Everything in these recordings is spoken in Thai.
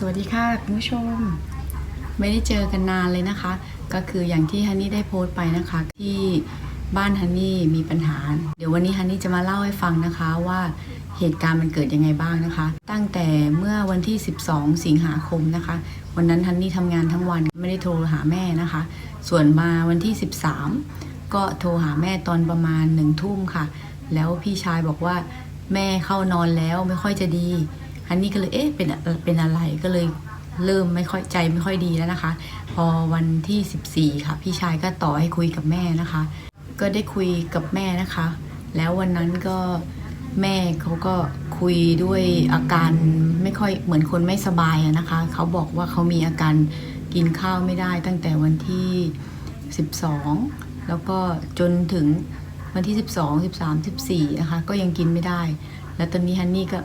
สวัสดีค่ะคุณผู้ชม ไม่ได้เจอกันนานเลยนะคะ ก็คืออย่างที่ฮันนี่ได้โพสต์ไปนะคะ ที่บ้านฮันนี่มีปัญหา เดี๋ยววันนี้ฮันนี่จะมาเล่าให้ฟังนะคะว่าเหตุการณ์มันเกิดยังไงบ้างนะคะ ตั้งแต่เมื่อวันที่ 12 สิงหาคมนะคะ วันนั้นฮันนี่ทำงานทั้งวันไม่ได้โทรหาแม่นะคะ ส่วนมาวันที่ 13 ก็โทรหาแม่ตอนประมาณหนึ่งทุ่มค่ะ แล้วพี่ชายบอกว่าแม่เข้านอนแล้วไม่ค่อยจะดี ฮันนี่ก็เลยเอ๊ะเป็นเป็นอะไรก็เลยเริ่มไม่ค่อยใจไม่ค่อยดีแล้วนะคะ พอวันที่ 14 ค่ะ พี่ชายก็ต่อให้คุยกับแม่นะคะ ก็ได้คุยกับแม่นะคะ แล้ววันนั้นก็แม่เขาก็คุยด้วยอาการไม่ค่อยเหมือนคนไม่สบายนะคะ เขาบอกว่าเขามีอาการกินข้าวไม่ได้ตั้งแต่วันที่ 12 แล้วก็จนถึงวันที่ 12 13 14นะคะก็ยังกินไม่ได้ แล้วตอนนี้ฮันนี่ก็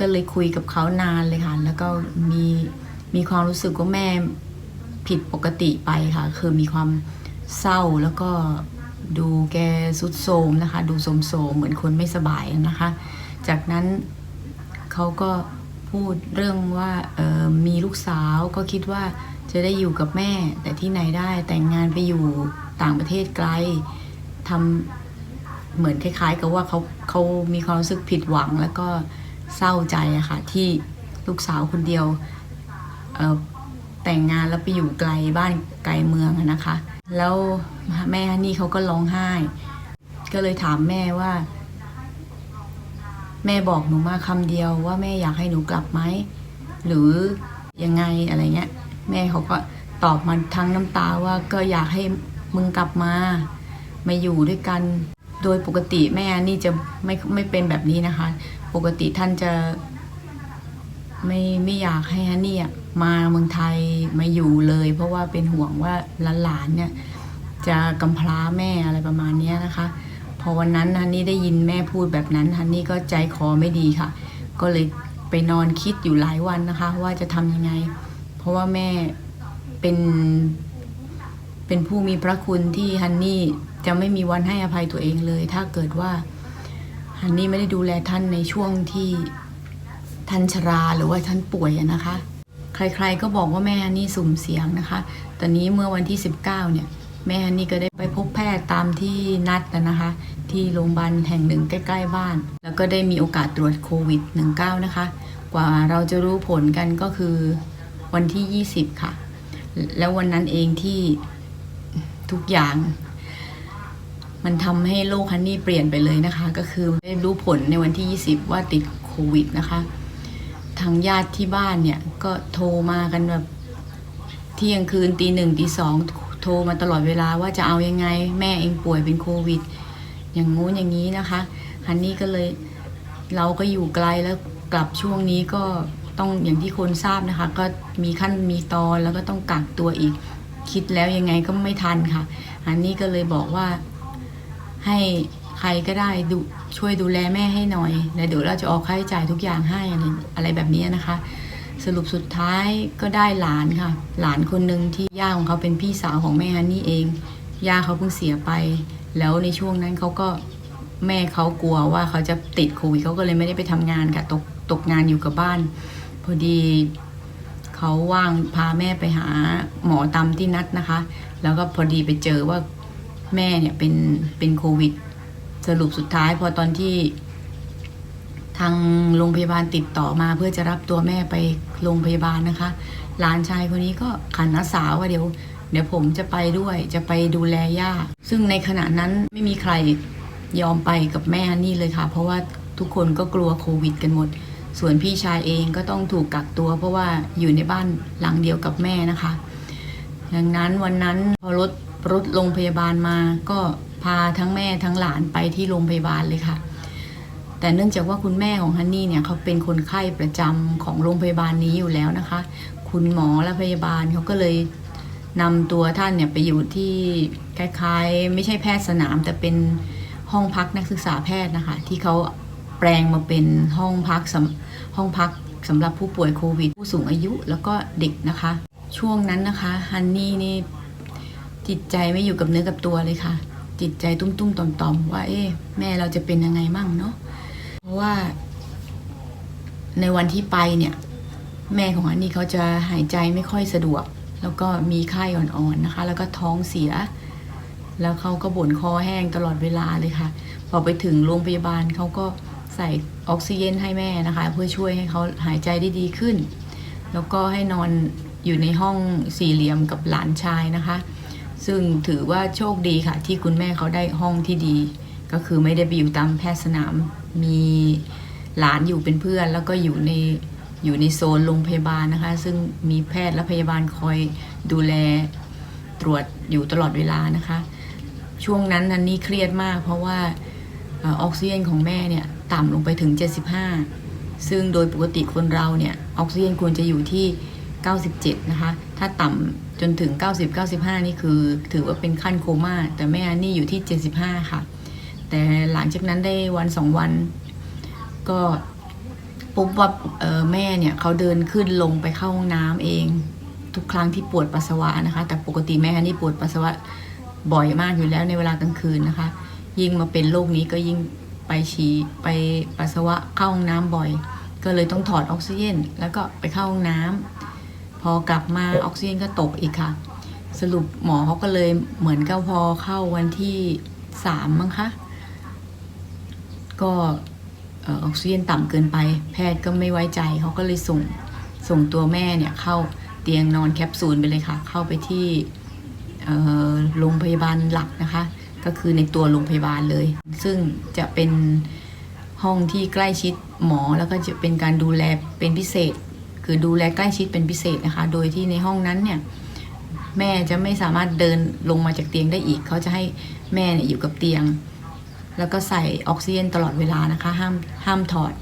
ก็เลยคุยกับเขานานเลยค่ะ แล้วก็มีมีความรู้สึกว่าแม่ผิดปกติไปค่ะ คือมีความเศร้าแล้วก็ดูแกสุดโทมนะคะ ดูโสมโสมเหมือนคนไม่สบายนะคะ จากนั้นเขาก็พูดเรื่องว่ามีลูกสาวก็คิดว่าจะได้อยู่กับแม่ แต่ที่ไหนได้แต่งงานไปอยู่ต่างประเทศไกลทำเหมือนคล้าย ๆ กับว่าเขาเขามีความรู้สึกผิดหวังแล้วก็ เศร้าใจอะค่ะที่ลูกสาวคนเดียวแต่งงานแล้วไปอยู่ไกลบ้านไกลเมืองนะคะ แล้วแม่ฮันนี่เขาก็ร้องไห้ ก็เลยถามแม่ว่า แม่บอกหนูมาคำเดียวว่าแม่อยากให้หนูกลับไหมหรือยังไงอะไรเงี้ย แม่เขาก็ตอบมาทั้งน้ำตาว่าก็อยากให้มึงกลับมามาอยู่ด้วยกัน โดยปกติแม่นี่จะไม่ไม่เป็นแบบนี้นะคะ ปกติท่านจะไม่ไม่อยากให้ฮันนี่มาเมืองไทยมาอยู่เลย เพราะว่าเป็นห่วงว่าหลานๆเนี่ยจะกำพร้าแม่อะไรประมาณนี้นะคะ พอวันนั้นฮันนี่ได้ยินแม่พูดแบบนั้นฮันนี่ก็ใจคอไม่ดีค่ะ ก็เลยไปนอนคิดอยู่หลายวันนะคะ ว่าจะทำยังไง เพราะว่าแม่เป็นเป็นผู้มีพระคุณที่ฮันนี่จะไม่มีวันให้อภัยตัวเองเลย ถ้าเกิดว่า ฮันนี่ไม่ได้ดูแลท่านในช่วงที่ท่านชราหรือว่าท่านป่วยนะคะ ใครๆก็บอกว่าแม่ฮันนี่สุ่มเสียงนะคะ ตอนนี้เมื่อวันที่ 19 เนี่ย แม่ฮันนี่ก็ได้ไปพบแพทย์ตามที่นัดนะคะ ที่โรงพยาบาลแห่งหนึ่งใกล้ ๆ บ้าน แล้วก็ได้มีโอกาสตรวจโควิด -19 นะคะ กว่าเราจะรู้ผลกันก็คือวันที่ 20 ค่ะ แล้ววันนั้นเองที่ทุกอย่าง มันทำให้โลกฮันนี่เปลี่ยนไปเลยนะคะ ก็คือได้รู้ผลในวันที่ 20 ว่าติดโควิดนะคะ ทางญาติที่บ้านเนี่ย ก็โทรมากันแบบเที่ยงคืนตีหนึ่งตีสองโทรมาตลอดเวลาว่าจะเอายังไง แม่เองป่วยเป็นโควิด อย่างงู้นอย่างนี้นะคะฮันนี่ก็เลยเราก็อยู่ไกลแล้วกลับช่วงนี้ก็ต้องอย่างที่คนทราบนะคะ ก็มีขั้นมีตอนแล้วก็ต้องกักตัวอีก คิดแล้วยังไงก็ไม่ทันค่ะฮันนี่ก็เลยบอกว่า ให้ใครก็ได้ดูช่วยดูแลแม่ให้หน่อยแล้วเดี๋ยวเราจะออกค่าใช้จ่ายทุกอย่างให้อะไรอะไรแบบนี้นะคะ สรุปสุดท้ายก็ได้หลานค่ะ หลานคนหนึ่งที่ย่าของเขาเป็นพี่สาวของแม่ฮันนี่เองย่าเขาเพิ่งเสียไป แล้วในช่วงนั้นเขาก็แม่เขากลัวว่าเขาจะติดโควิดเขาก็เลยไม่ได้ไปทำงานค่ะตกตกงานอยู่กับบ้าน พอดีเขาว่างพาแม่ไปหาหมอตามที่นัดนะคะ แล้วก็พอดีไปเจอว่า แม่เนี่ยเป็นเป็นโควิด สรุปสุดท้ายพอตอนที่ ทางโรงพยาบาลติดต่อมาเพื่อจะรับตัวแม่ไปโรงพยาบาลนะคะหลานชายคนนี้ก็ขันอาสาว่าเดี๋ยว เดี๋ยวผมจะไปด้วยจะไปดูแลย่า ซึ่งในขณะนั้นไม่มีใครยอมไปกับแม่ฮันนี่เลยค่ะ เพราะว่าทุกคนก็กลัวโควิดกันหมด ส่วนพี่ชายเองก็ต้องถูกกักตัว เพราะว่าอยู่ในบ้านหลังเดียวกับแม่นะคะ ดังนั้นวันนั้นพอรถ รถโรงพยาบาลมา ก็พาทั้งแม่ทั้งหลานไปที่โรงพยาบาลเลยค่ะ แต่เนื่องจากว่าคุณแม่ของฮันนี่เนี่ยเขาเป็นคนไข้ประจำของโรงพยาบาลนี้อยู่แล้วนะคะ คุณหมอและพยาบาลเขาก็เลยนำตัวท่านเนี่ยไปอยู่ที่คล้ายๆ ไม่ใช่แพทย์สนาม แต่เป็นห้องพักนักศึกษาแพทย์นะคะ ที่เขาแปลงมาเป็นห้องพักสห้องพักสำหรับผู้ป่วยโควิด ผู้สูงอายุแล้วก็เด็กนะคะ ช่วงนั้นนะคะฮันนี่นี่ จิตใจไม่อยู่กับเนื้อกับตัวเลยค่ะ จิตใจตุ้มๆต่อมๆว่า เอ๊ะแม่เราจะเป็นยังไงมั่งเนาะเพราะว่า ในวันที่ไปเนี่ย แม่ของอันนี้เขาจะหายใจไม่ค่อยสะดวก แล้วก็มีไข้อ่อนๆนะคะ แล้วก็ท้องเสีย แล้วเขาก็บ่นคอแห้งตลอดเวลาเลยค่ะ พอไปถึงโรงพยาบาลเขาก็ใส่ออกซิเจนให้แม่นะคะ เพื่อช่วยให้เขาหายใจได้ดีขึ้น แล้วก็ให้นอนอยู่ในห้องสี่เหลี่ยมกับหลานชายนะคะ ซึ่งถือว่าโชคดีค่ะ ที่คุณแม่เขาได้ห้องที่ดี ก็คือไม่ได้ไปอยู่ตามแพทย์สนาม มีหลานอยู่เป็นเพื่อน แล้วก็อยู่ในอยู่ในโซนโรงพยาบาลนะคะ ซึ่งมีแพทย์และพยาบาลคอยดูแลตรวจอยู่ตลอดเวลานะคะ ช่วงนั้นนันนี่เครียดมาก เพราะว่าออออกซิเจนของแม่เนี่ยต่ำลงไปถึง 75 ซึ่งโดยปกติคนเราเนี่ยออกซิเจนควรจะอยู่ที่ 97 นะคะ ถ้าต่ำจนถึง 90 95 นี่คือถือว่าเป็นขั้นโคม่า แต่แม่อันนี่อยู่ที่ 75 ค่ะ แต่หลังจากนั้นได้วันสองวัน ก็พบว่าแม่เนี่ยเขาเดินขึ้นลงไปเข้าห้องน้ำเอง ทุกครั้งที่ปวดปัสสาวะนะคะ แต่ปกติแม่อันนี่ปวดปัสสาวะบ่อยมากอยู่แล้วในเวลากลางคืนนะคะ ยิ่งมาเป็นโรคนี้ก็ยิ่งไปฉี่ไปปัสสาวะเข้าห้องน้ำบ่อย ก็เลยต้องถอดออกซิเจนแล้วก็ไปเข้าห้องน้ำ พอกลับมาออกซิเจนก็ตกอีกค่ะ สรุปหมอเขาก็เลยเหมือนกับพอเข้าวันที่สามมั้งคะ ก็เอ่อออกซิเจนต่ำเกินไป แพทย์ก็ไม่ไว้ใจเขาก็เลยส่งส่งตัวแม่เนี่ยเข้าเตียงนอนแคปซูลไปเลยค่ะ เข้าไปที่เอ่อโรงพยาบาลหลักนะคะ ก็คือในตัวโรงพยาบาลเลย ซึ่งจะเป็นห้องที่ใกล้ชิดหมอแล้วก็จะเป็นการดูแลเป็นพิเศษ คือดูแลใกล้ชิดเป็นพิเศษนะคะ โดยที่ในห้องนั้นเนี่ยแม่จะไม่สามารถเดินลงมาจากเตียงได้อีก เขาจะให้แม่เนี่ยอยู่กับเตียง แล้วก็ใส่ออกซิเจนตลอดเวลานะคะ ห้ามห้ามถอด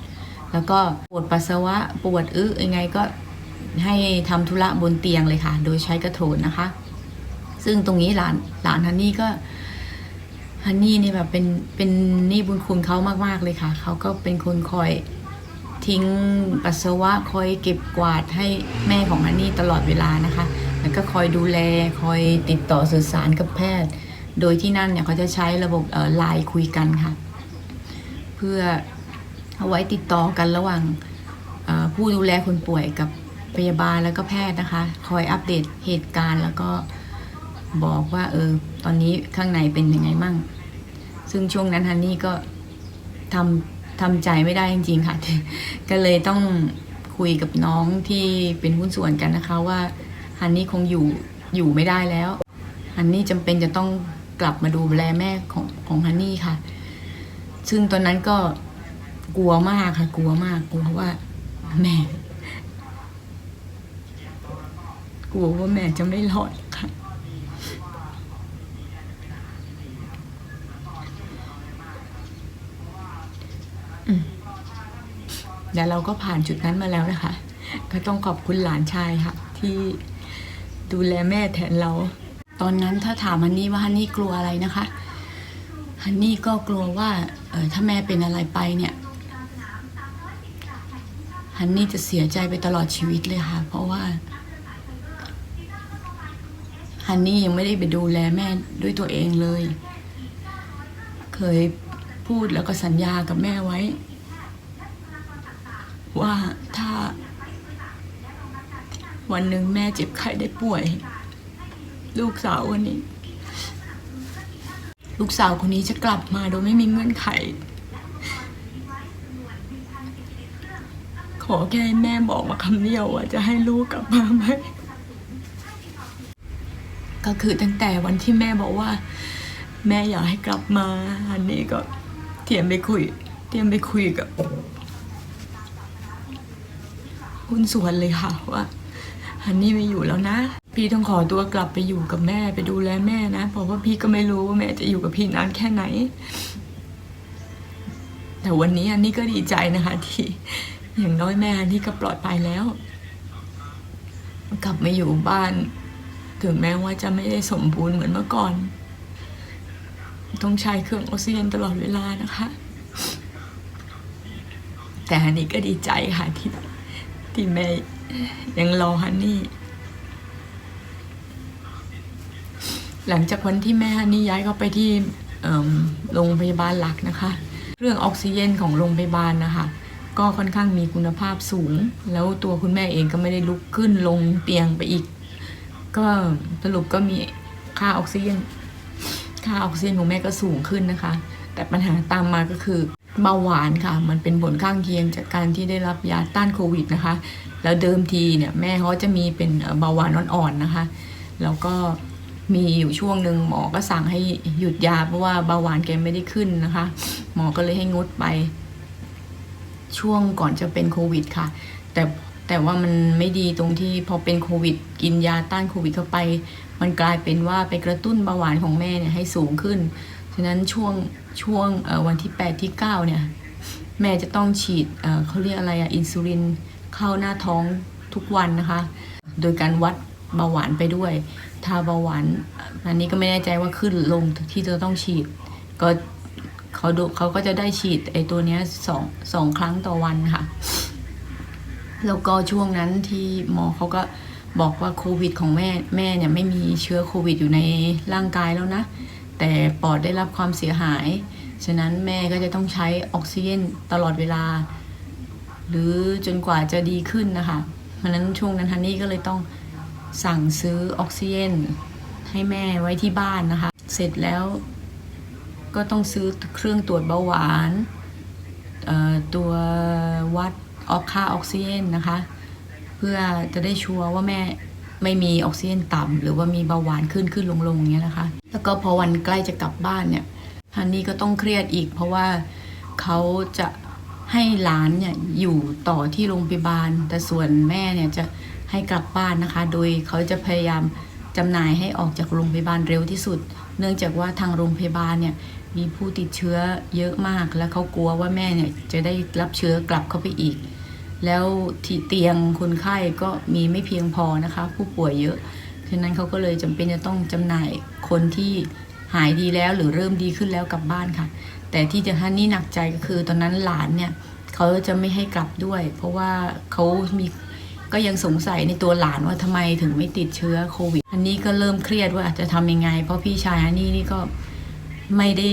แล้วก็ปวดปัสสาวะปวดอึยังไงก็ให้ทำธุระบนเตียงเลยค่ะ โดยใช้กระโถนนะคะ ซึ่งตรงนี้หลานหลานฮันนี่ก็ฮันนี่เนี่ยแบบเป็นเป็นนี่บุญคุณเขามากๆเลยค่ะ เขาก็เป็นคนคอย ทิ้งปัสสาวะคอยเก็บกวาดให้แม่ของฮันนี่ตลอดเวลานะคะ แล้วก็คอยดูแลคอยติดต่อสื่อสารกับแพทย์ โดยที่นั่นเนี่ยเขาจะใช้ระบบไลน์คุยกันค่ะ เพื่อเอาไว้ติดต่อกันระหว่างผู้ดูแลคนป่วยกับพยาบาลแล้วก็แพทย์นะคะ คอยอัปเดตเหตุการณ์ แล้วก็บอกว่าเออตอนนี้ข้างในเป็นยังไงมั่ง ซึ่งช่วงนั้นฮันนี่ก็ทำ ทำใจไม่ได้จริงๆค่ะ ก็เลยต้องคุยกับน้องที่เป็นหุ้นส่วนกันนะคะว่าฮันนี่คงอยู่อยู่ไม่ได้แล้วฮันนี่จำเป็นจะต้องกลับมาดูแลแม่ของของฮันนี่ค่ะ ซึ่งตอนนั้นก็กลัวมากค่ะ กลัวมากกลัวว่าแม่ กลัวว่าแม่จะไม่รอดค่ะ อืม เดี๋ยวเราก็ผ่านจุดนั้นมาแล้วนะคะ ก็ต้องขอบคุณหลานชายค่ะ ที่ดูแลแม่แทนเรา ตอนนั้นถ้าถามฮันนี่ว่าฮันนี่กลัวอะไรนะคะฮันนี่ก็กลัวว่าเออถ้าแม่เป็นอะไรไปเนี่ยฮันนี่จะเสียใจไปตลอดชีวิตเลยค่ะ เพราะว่าฮันนี่ยังไม่ได้ไปดูแลแม่ด้วยตัวเองเลย เคยพูดแล้วก็สัญญากับแม่ไว้ ว่าถ้า วันหนึ่งแม่เจ็บไข้ได้ป่วย ลูกสาวคนนี้ ลูกสาวคนนี้จะกลับมาโดยไม่มีเงื่อนไข ขอแค่แม่บอกมาคำเดียวว่าจะให้ลูกกลับมาไหมก็คือตั้งแต่วันที่แม่บอกว่า แม่อยากให้กลับมา อันนี้ก็เตรียมไปคุย เตรียมไปคุยกับ หุ้นส่วนเลยค่ะว่าฮันนี่ไม่อยู่แล้วนะ พี่ต้องขอตัวกลับไปอยู่กับแม่ไปดูแลแม่นะ เพราะว่าพี่ก็ไม่รู้ว่าแม่จะอยู่กับพี่นานแค่ไหน แต่วันนี้อันนี้ก็ดีใจนะคะที่อย่างน้อยแม่อันนี้ก็ปลอดภัยแล้ว กลับมาอยู่บ้าน ถึงแม้ว่าจะไม่ได้สมบูรณ์เหมือนเมื่อก่อน ต้องใช้เครื่องออกซิเจนตลอดเวลานะคะ แต่ฮันนี่ก็ดีใจค่ะที่ ที่แม่ยังรอฮันนี่ หลังจากวันที่แม่ฮันนี่ย้ายเข้าไปที่โรงพยาบาลหลักนะคะ เรื่องออกซิเจนของโรงพยาบาลนะคะ ก็ค่อนข้างมีคุณภาพสูง แล้วตัวคุณแม่เองก็ไม่ได้ลุกขึ้นลงเตียงไปอีก ก็สรุปก็มีค่าออกซิเจนค่าออกซิเจนของแม่ก็สูงขึ้นนะคะ แต่ปัญหาตามมาก็คือ เบาหวานค่ะ มันเป็นผลข้างเคียงจากการที่ได้รับยาต้านโควิดนะคะ แล้วเดิมทีเนี่ยแม่เขาจะมีเป็นเบาหวานอ่อนๆนะคะ แล้วก็มีอยู่ช่วงหนึ่งหมอก็สั่งให้หยุดยาเพราะว่าเบาหวานแกไม่ได้ขึ้นนะคะ หมอก็เลยให้งดไป ช่วงก่อนจะเป็นโควิดค่ะ แต่แต่ว่ามันไม่ดีตรงที่พอเป็นโควิด กินยาต้านโควิดเข้าไป มันกลายเป็นว่าไปกระตุ้นเบาหวานของแม่เนี่ยให้สูงขึ้น ฉะนั้นช่วงช่วงวันที่ 8 ที่ 9 เนี่ย แม่จะต้องฉีดเขาเรียกอะไรอะอินซูลินเข้าหน้าท้องทุกวันนะคะ โดยการวัดเบาหวานไปด้วย ถ้าเบาหวานอันนี้ก็ไม่แน่ใจว่าขึ้นลงที่จะต้องฉีด ก็เขาดูเขาก็จะได้ฉีดไอตัวเนี้ยสองสองครั้งต่อวันค่ะ แล้วก็ช่วงนั้นที่หมอเขาก็บอกว่าโควิดของแม่แม่เนี่ยไม่มีเชื้อโควิดอยู่ในร่างกายแล้วนะ แต่ปอดได้รับความเสียหาย ฉะนั้นแม่ก็จะต้องใช้ออกซิเจนตลอดเวลา หรือจนกว่าจะดีขึ้นนะคะ เพราะนั้นช่วงนั้นฮันนี่ก็เลยต้องสั่งซื้อออกซิเจนให้แม่ไว้ที่บ้านนะคะ เสร็จแล้วก็ต้องซื้อเครื่องตรวจเบาหวานตัววัดออกค่าออกซิเจนนะคะ เพื่อจะได้ชัวร์ว่าแม่ ไม่มีออกซิเจนต่ำหรือว่ามีเบาหวานขึ้นขึ้นลงลงอย่างเงี้ยนะคะ แล้วก็พอวันใกล้จะกลับบ้านเนี่ยฮันนี่ก็ต้องเครียดอีก เพราะว่าเขาจะให้หลานเนี่ยอยู่ต่อที่โรงพยาบาล แต่ส่วนแม่เนี่ยจะให้กลับบ้านนะคะ โดยเขาจะพยายามจำหน่ายให้ออกจากโรงพยาบาลเร็วที่สุด เนื่องจากว่าทางโรงพยาบาลเนี่ยมีผู้ติดเชื้อเยอะมาก และเขากลัวว่าแม่เนี่ยจะได้รับเชื้อกลับเข้าไปอีก แล้วที่เตียงคนไข้ก็มีไม่เพียงพอนะคะ ผู้ป่วยเยอะฉะนั้นเขาก็เลยจำเป็นจะต้องจำหน่ายคนที่หายดีแล้วหรือเริ่มดีขึ้นแล้วกลับบ้านค่ะ แต่ที่จะท่านนี่หนักใจก็คือ ตอนนั้นหลานเนี่ยเขาจะไม่ให้กลับด้วย เพราะว่าเขามีก็ยังสงสัยในตัวหลานว่าทำไมถึงไม่ติดเชื้อโควิด อันนี้ก็เริ่มเครียดว่าจะทำยังไง เพราะพี่ชายอันนี้นี่ก็ไม่ได้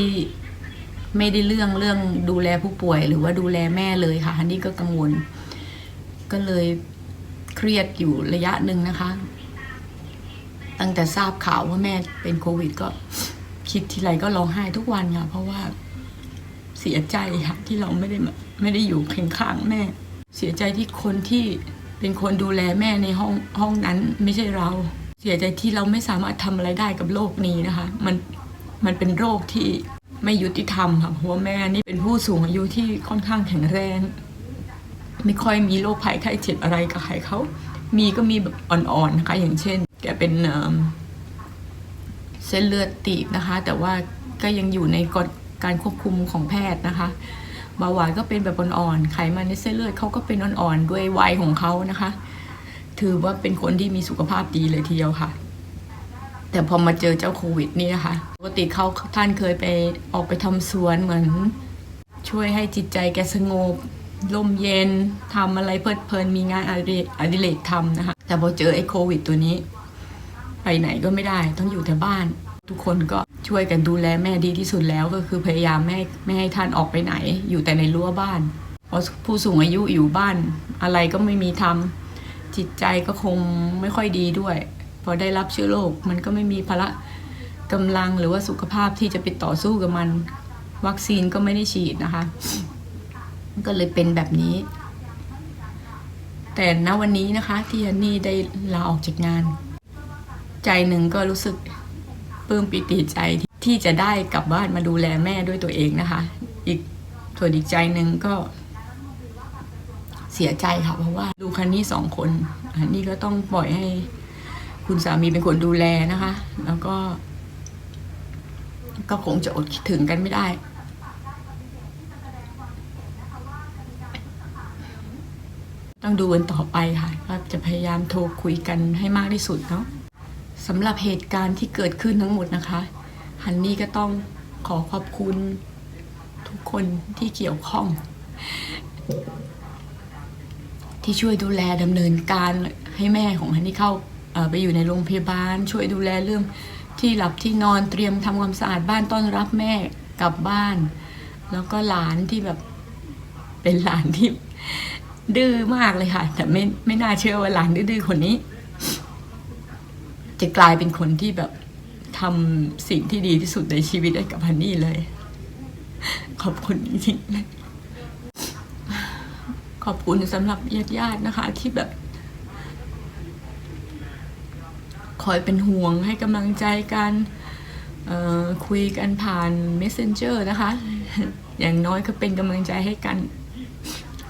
ไม่ได้เรื่องเรื่องดูแลผู้ป่วย หรือว่าดูแลแม่เลยค่ะ อันนี้ก็กังวล ก็เลยเครียดอยู่ระยะหนึ่งนะคะ ตั้งแต่ทราบข่าวว่าแม่เป็นโควิดก็คิดทีไรก็ร้องไห้ทุกวันค่ะเพราะว่าเสียใจค่ะที่เราไม่ได้ไม่ได้อยู่เคียงข้างแม่ เสียใจที่คนที่เป็นคนดูแลแม่ในห้องห้องนั้นไม่ใช่เรา เสียใจที่เราไม่สามารถทำอะไรได้กับโรคนี้นะคะ มันมันเป็นโรคที่ไม่ยุติธรรมค่ะเพราะว่าแม่นี่เป็นผู้สูงอายุที่ค่อนข้างแข็งแรง ไม่ค่อยมีโรคภัยไข้เจ็บอะไรกับใครเขา มีก็มีแบบอ่อนๆนะคะ อย่างเช่น แกเป็นเส้นเลือดตีบนะคะ แต่ว่าก็ยังอยู่ในกฎการควบคุมของแพทย์นะคะเบาหวานก็เป็นแบบอ่อนๆ ไขมันในเส้นเลือดเขาก็เป็นอ่อนๆ ด้วยวัยของเขานะคะ ถือว่าเป็นคนที่มีสุขภาพดีเลยทีเดียวค่ะ แต่พอมาเจอเจ้าโควิดนี่นะคะ ปกติเขาท่านเคยไปออกไปทำสวนเหมือน ช่วยให้จิตใจแกสงบ ลมเย็นทำอะไรเพลิดเพลินมีงานอดิเรกอดเรกทำนะคะ แต่พอเจอไอ้โควิดตัวนี้ ไปไหนก็ไม่ได้ต้องอยู่แต่บ้าน ทุกคนก็ช่วยกันดูแลแม่ดีที่สุดแล้วก็คือพยายามไม่ไม่ให้ท่านออกไปไหน อยู่แต่ในรั้วบ้านเพราะผู้สูงอายุอยู่บ้านอะไรก็ไม่มีทำจิตใจก็คงไม่ค่อยดีด้วยพอได้รับเชื้อโรคมันก็ไม่มีพละกำลังหรือว่าสุขภาพที่จะไปต่อสู้กับมัน วัคซีนก็ไม่ได้ฉีดนะคะ ก็เลยเป็นแบบนี้ แต่ณวันนี้นะคะที่ฮันนี่ได้ลาออกจากงาน ใจหนึ่งก็รู้สึกปลื้มปิติใจที่ที่จะได้กลับบ้านมาดูแลแม่ด้วยตัวเองนะคะ อีกส่วนอีกใจหนึ่งก็เสียใจค่ะเพราะว่าดูคันนี้สองคนอันนี้ก็ต้องปล่อยให้คุณสามีเป็นคนดูแลนะคะ แล้วก็ ก็คงจะอดคิดถึงกันไม่ได้ ต้องดูกันต่อไปค่ะก็จะพยายามโทรคุยกันให้มากที่สุดเนาะสำหรับเหตุการณ์ที่เกิดขึ้นทั้งหมดนะคะฮันนี่ก็ต้องขอขอบคุณทุกคนที่เกี่ยวข้อง ที่ช่วยดูแลดำเนินการให้แม่ของฮันนี่เข้าไปอยู่ในโรงพยาบาล ช่วยดูแลเรื่องที่หลับที่นอนเตรียมทำความสะอาดบ้านต้อนรับแม่กลับบ้าน แล้วก็หลานที่แบบเป็นหลานที่ ดื้อมากเลยค่ะ แต่ไม่ไม่น่าเชื่อว่าหลานดื้อคนนี้ จะกลายเป็นคนที่แบบทำสิ่งที่ดีที่สุดในชีวิตให้กับฮันนี่เลย ขอบคุณจริงๆเลยขอบคุณสำหรับญาติๆนะคะ ที่แบบ คอยเป็นห่วงให้กำลังใจกันคุยกันผ่าน messenger นะคะ อย่างน้อยก็เป็นกำลังใจให้กัน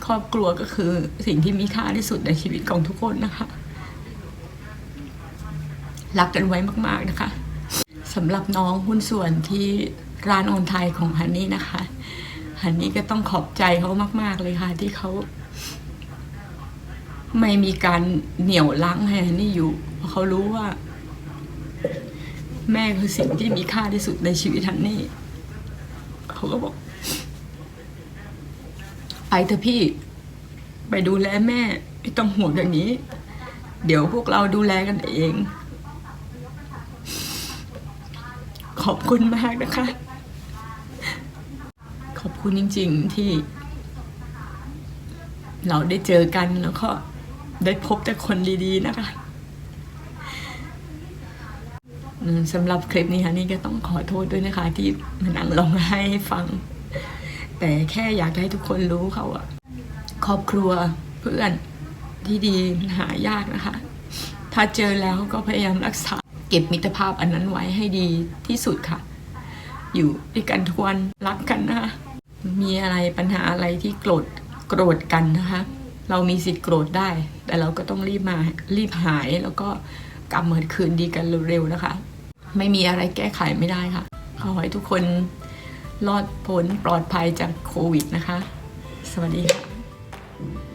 ครอบครัวก็คือสิ่งที่มีค่าที่สุดในชีวิตของทุกคนนะคะ รักกันไว้มาก ๆนะคะสำหรับน้องหุ้นส่วนที่ร้านออนไทยของฮันนี่นะคะฮันนี่ก็ต้องขอบใจเขามาก ๆ เลยค่ะ ที่เขาไม่มีการเหนี่ยวลังให้ฮันนี่อยู่เพราะเขารู้ว่า แม่คือสิ่งที่มีค่าที่สุดในชีวิตฮันนี่เขาก็บอก ไปเถอะพี่ ไปดูแลแม่ ไม่ต้องห่วงอย่างนี้ เดี๋ยวพวกเราดูแลกันเอง ขอบคุณมากนะคะ ขอบคุณจริง ๆที่ เราได้เจอกันแล้วก็ได้พบแต่คนดี ๆ นะคะสำหรับคลิปนี้ค่ะนี่ก็ต้องขอโทษด้วยนะคะ ที่มานั่งร้องไห้ให้ฟัง แต่แค่อยากให้ทุกคนรู้เขาอะครอบครัวเพื่อนที่ดีหายากนะคะ ถ้าเจอแล้วก็พยายามรักษา เก็บมิตรภาพอันนั้นไว้ให้ดีที่สุดค่ะ อยู่ด้วยกันทุกวันรักกันนะคะมีอะไรปัญหาอะไรที่โกรธโกรธกันนะคะ เรามีสิทธิ์โกรธได้ แต่เราก็ต้องรีบมารีบหายแล้วก็กลับมาคืนดีกันเร็วๆนะคะ ไม่มีอะไรแก้ไขไม่ได้ค่ะขอให้ทุกคน รอดพ้นปลอดภัยจากโควิดนะคะ สวัสดีค่ะ